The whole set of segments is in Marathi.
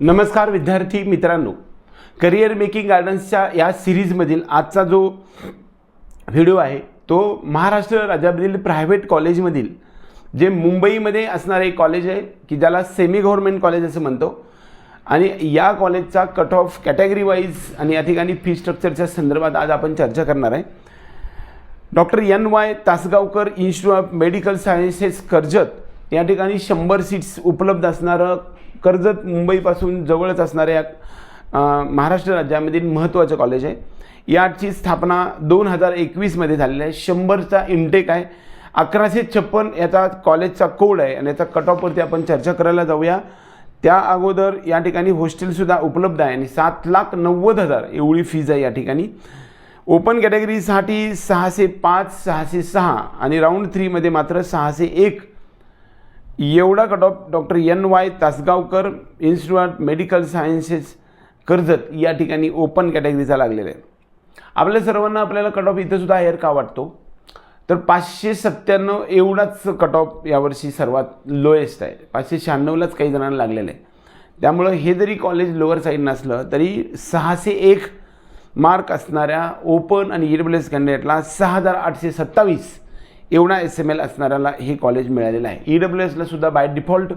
नमस्कार विद्यार्थी मित्रांनो. करिअर मेकिंग गार्डन्सच्या या सिरीजमधील आजचा जो व्हिडिओ आहे तो महाराष्ट्र राज्यामधील प्रायव्हेट कॉलेजमधील जे मुंबईमध्ये असणारे एक कॉलेज आहे की ज्याला सेमी गव्हर्नमेंट कॉलेज असं म्हणतो. आणि या कॉलेजचा कट ऑफ कॅटेगरी वाईज आणि या ठिकाणी फी स्ट्रक्चरच्या संदर्भात आज आपण चर्चा करणार आहे. Doctor N Y Tasgaonkar institute of medical sciences Karjat या ठिकाणी शंभर सीट्स उपलब्ध असणारं कर्जत मुंबईपासून जवळच असणाऱ्या या महाराष्ट्र राज्यामधील महत्त्वाचं कॉलेज आहे. याची स्थापना दोन हजार एकवीसमध्ये झालेली आहे. शंभरचा इंटेक आहे. अकराशे छप्पन याचा कॉलेजचा कोड आहे. आणि याचा कट ऑफवरती आपण चर्चा करायला जाऊया. त्या अगोदर या ठिकाणी हॉस्टेलसुद्धा उपलब्ध आहे. आणि सात लाख नव्वद हजार एवढी फीज आहे या ठिकाणी. ओपन कॅटेगरीसाठी सहाशे पाच सहाशे सहा आणि राऊंड थ्रीमध्ये मात्र सहाशे एक एवढा cut off doctor N Y Tasgaonkar institute medical sciences Karjat या ठिकाणी ओपन कॅटेगरीचा लागलेला आहे. आपल्या सर्वांना आपल्याला कट ऑफ इथंसुद्धा हायर का वाटतो? तर पाचशे सत्त्याण्णव एवढाच कट ऑफ यावर्षी सर्वात लोएस्ट आहे. पाचशे शहाण्णवलाच काही जणांना लागलेलं आहे. त्यामुळं हे जरी कॉलेज लोअर साईड नसलं तरी सहाशे एक मार्क असणाऱ्या ओपन आणि ई डब्ल्यू एस कॅन्डिडेटला सहा हजार आठशे सत्तावीस एवढा एस एम एल असणाऱ्याला हे कॉलेज मिळालेलं आहे. ई डब्ल्यू एसला सुद्धा बाय डिफॉल्ट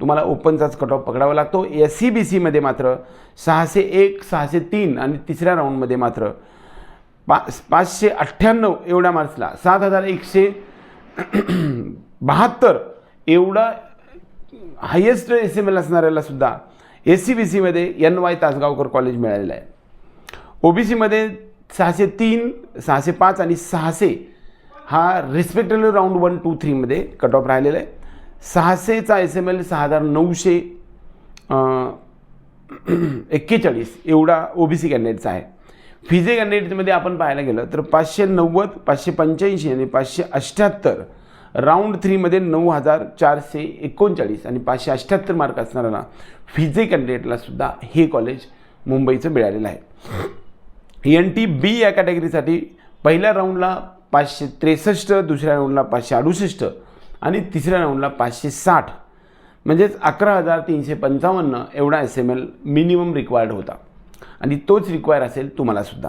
तुम्हाला ओपनचाच कट ऑफ पकडावा लागतो. एस सी बी सीमध्ये मात्र सहाशे एक सहाशे तीन आणि तिसऱ्या राऊंडमध्ये मात्र पा पाचशे अठ्ठ्याण्णव एवढ्या मार्क्सला सात हजार एकशे बहात्तर एवढा हायेस्ट एस एम एल असणाऱ्याला सुद्धा एस सी बी सीमध्ये एन वाय तासगावकर कॉलेज मिळालेलं आहे. ओ बी सीमध्ये सहाशे तीन सहाशे पाच आणि सहाशे हा रिस्पेक्टिव्हली राऊंड वन टू थ्रीमध्ये कट ऑफ राहिलेला आहे. सहाशेचा एस एम एल सहा हजार नऊशे एक्केचाळीस एवढा ओ बी सी कॅन्डिडेटचा आहे. फिजे कॅन्डिडेटमध्ये आपण पाहायला गेलं तर पाचशे नव्वद पाचशे पंच्याऐंशी आणि पाचशे अठ्ठ्याहत्तर राऊंड थ्रीमध्ये नऊ हजार चारशे एकोणचाळीस आणि पाचशे अठ्ठ्याहत्तर मार्क असणाऱ्याला फिजे कॅन्डिडेटला सुद्धा हे कॉलेज मुंबईचं मिळालेलं आहे. एन टी बी या कॅटेगरीसाठी पहिल्या राऊंडला पाचशे त्रेसष्ट दुसऱ्या राऊंडला पाचशे अडुसष्ट आणि तिसऱ्या राऊंडला पाचशे साठ. म्हणजेच अकरा हजार तीनशे पंचावन्न एवढा S M L minimum required होता. आणि तोच रिक्वायर असेल तुम्हालासुद्धा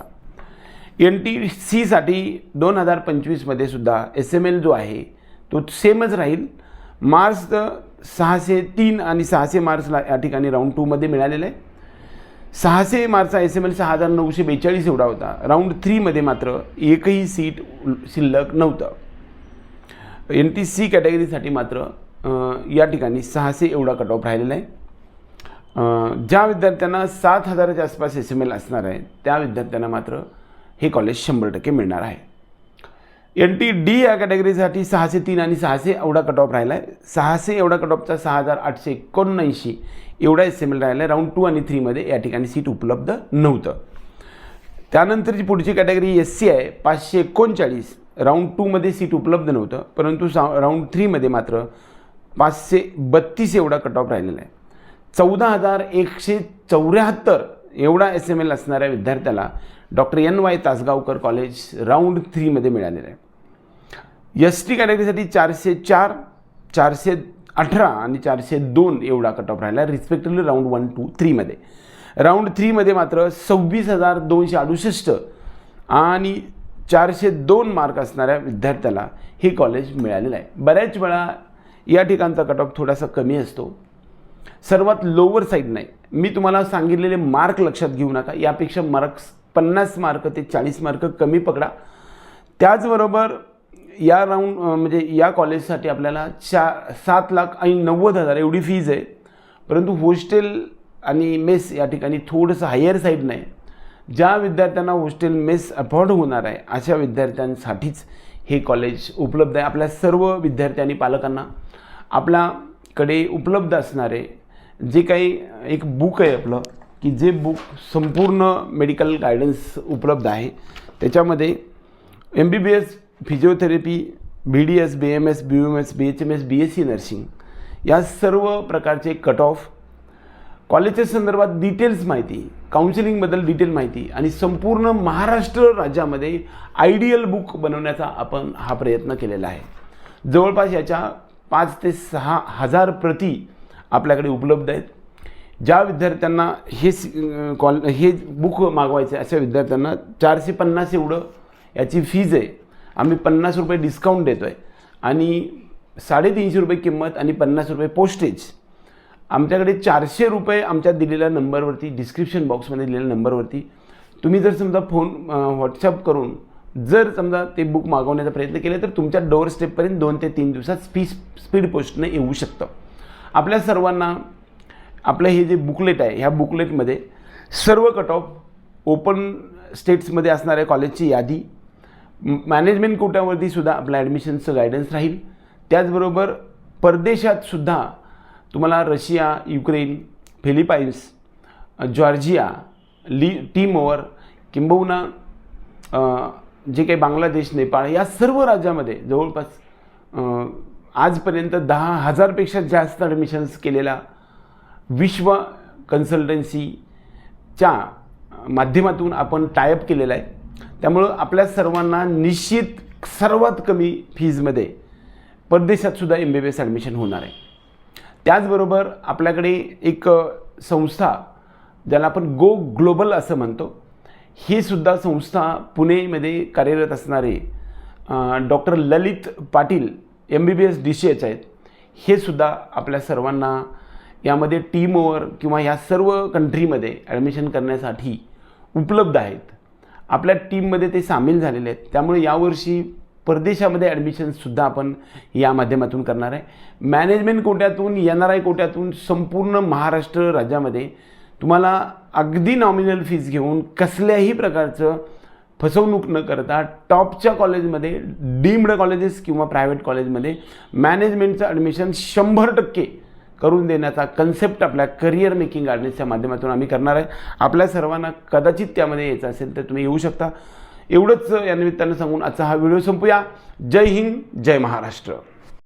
एन टी सीसाठी दोन हजार पंचवीसमध्ये सुद्धा एस एम एल जो आहे तो सेमच राहील. मार्क्स सहाशे तीन आणि सहाशे मार्क्सला या ठिकाणी राऊंड टूमध्ये मिळालेलं आहे. सहाशे मार्चचा एस एम एल सहा हजार नऊशे बेचाळीस एवढा होता. राऊंड थ्रीमध्ये मात्र एकही सीट शिल्लक नव्हतं. एन टी सी कॅटेगरीसाठी मात्र या ठिकाणी सहाशे एवढा कट ऑफ राहिलेला आहे. ज्या विद्यार्थ्यांना सात हजाराच्या आसपास एस एम एल असणार आहे त्या विद्यार्थ्यांना मात्र हे कॉलेज शंभर टक्के मिळणार आहे. एन टी डी या कॅटेगरीसाठी सहाशे तीन आणि सहाशे एवढा कट ऑफ राहिला आहे सहाशे एवढा कट ऑफचा सहा हजार आठशे एकोणऐंशी एवढा एस एम एल राहिला आहे राऊंड टू आणि थ्रीमध्ये या ठिकाणी सीट उपलब्ध नव्हतं. त्यानंतरची पुढची कॅटेगरी एस सी आहे. पाचशे एकोणचाळीस. राऊंड टूमध्ये सीट उपलब्ध नव्हतं. परंतु सा राऊंड थ्रीमध्ये मात्र पाचशे बत्तीस एवढा कट ऑफ राहिलेला आहे. चौदा हजार एकशे चौऱ्याहत्तर एवढा एस एम एल असणाऱ्या विद्यार्थ्याला doctor N Y Tasgaonkar college round थ्रीमध्ये मिळालेलं आहे. एस टी कॅटेगरीसाठी चारशे चार चारशे अठरा आणि चारशे दोन एवढा कट ऑफ राहिला रिस्पेक्टिव्हली राऊंड वन टू थ्रीमध्ये राऊंड थ्रीमध्ये मात्र सव्वीस हजार दोनशे अडुसष्ट आणि चारशे दोन मार्क असणाऱ्या विद्यार्थ्याला हे कॉलेज मिळालेलं आहे. बऱ्याच वेळा या ठिकाणचा कट ऑफ थोडासा कमी असतो. सर्वात लोअर साईड नाही. मी तुम्हाला सांगितलेले मार्क लक्षात घेऊ नका. यापेक्षा मार्क्स पन्नास मार्क ते चाळीस मार्क कमी पकडा. त्याचबरोबर या राऊंड म्हणजे या कॉलेजसाठी आपल्याला चा सात लाख आणि नव्वद हजार एवढी फीज आहे. परंतु हॉस्टेल आणि मेस या ठिकाणी थोडंसं हायर साईड नाही. ज्या विद्यार्थ्यांना हॉस्टेल मेस अफोर्ड होणार आहे अशा विद्यार्थ्यांसाठीच हे कॉलेज उपलब्ध आहे. आपल्या सर्व विद्यार्थी आणि पालकांना आपल्याकडे उपलब्ध असणारे जे काही एक बुक आहे आपलं की जे बुक संपूर्ण मेडिकल गायडन्स उपलब्ध आहे. त्याच्यामध्ये M B B S physiotherapy B D S B M S B M S B H M S B S C nursing या सर्व प्रकारचे कट ऑफ कॉलेजच्या संदर्भात डिटेल्स माहिती काउन्सिलिंगबद्दल डिटेल माहिती आणि संपूर्ण महाराष्ट्र राज्यामध्ये आयडियल बुक बनवण्याचा आपण हा प्रयत्न केलेला आहे. जवळपास याच्या पाच ते सहा हजार प्रती आपल्याकडे उपलब्ध आहेत. ज्या विद्यार्थ्यांना हे कॉल हे बुक मागवायचं आहे अशा विद्यार्थ्यांना चारशे पन्नास एवढं याची फीज आहे. आम्ही पन्नास रुपये डिस्काउंट देतो आहे आणि साडेतीनशे रुपये किंमत आणि पन्नास रुपये पोस्टेज आमच्याकडे चारशे रुपये आमच्या दिलेल्या नंबरवरती डिस्क्रिप्शन बॉक्समध्ये दिलेल्या नंबरवरती. तुम्ही जर समजा फोन व्हॉट्सअप करून जर समजा ते बुक मागवण्याचा प्रयत्न केले तर तुमच्या डोअर स्टेपपर्यंत दोन ते तीन दिवसात स्पी स्पीड पोस्टने येऊ शकतं. आपल्या सर्वांना आपलं हे जे बुकलेट आहे ह्या बुकलेटमध्ये सर्व कट ऑफ ओपन स्टेट्समध्ये असणाऱ्या कॉलेजची यादी मॅनेजमेंट कोट्यावरती सुद्धा आपलं ॲडमिशनचं गायडन्स राहील. त्याचबरोबर परदेशातसुद्धा तुम्हाला रशिया युक्रेन फिलिपाईन्स जॉर्जिया ली टीम ओवर किंबहुना जे काही बांगलादेश नेपाळ या सर्व राज्यामध्ये जवळपास आजपर्यंत दहा हजारपेक्षा जास्त ॲडमिशन्स केलेला विश्व कन्सल्टन्सीच्या माध्यमातून आपण टायअप केलेला आहे. त्यामुळं आपल्या सर्वांना निश्चित सर्वात कमी फीजमध्ये परदेशातसुद्धा M B B S admission होणार आहे. त्याचबरोबर आपल्याकडे एक संस्था ज्याला आपण गो ग्लोबल असं म्हणतो ही सुद्धा संस्था पुणेमध्ये कार्यरत असणारे doctor Lalit Patil M B B S D C H आहेत. हे सुद्धा आपल्या सर्वांना यामध्ये टीम ओवर किंवा ह्या सर्व कंट्रीमध्ये ॲडमिशन करण्यासाठी उपलब्ध आहेत. आपल्या टीममध्ये ते सामील झालेले आहेत. त्यामुळे यावर्षी परदेशामध्ये ॲडमिशनसुद्धा आपण या माध्यमातून करणार आहे. मॅनेजमेंट कोट्यातून एन आर आय कोट्यातून संपूर्ण महाराष्ट्र राज्यामध्ये तुम्हाला अगदी नॉमिनल फीज घेऊन कसल्याही प्रकारचं फसवणूक न करता टॉपच्या कॉलेजमध्ये डीम्ड कॉलेजेस किंवा प्रायव्हेट कॉलेजमध्ये मॅनेजमेंटचं ॲडमिशन शंभर टक्के करून देण्याचा कन्सेप्ट आपल्या करिअर मेकिंग गार्डन्सच्या माध्यमातून आम्ही करणार आहे. आपल्या सर्वांना कदाचित त्यामध्ये यायचं असेल तर तुम्ही येऊ शकता. एवढंच या निमित्तानं सांगून आजचा हा व्हिडिओ संपूया. जय हिंद जय महाराष्ट्र.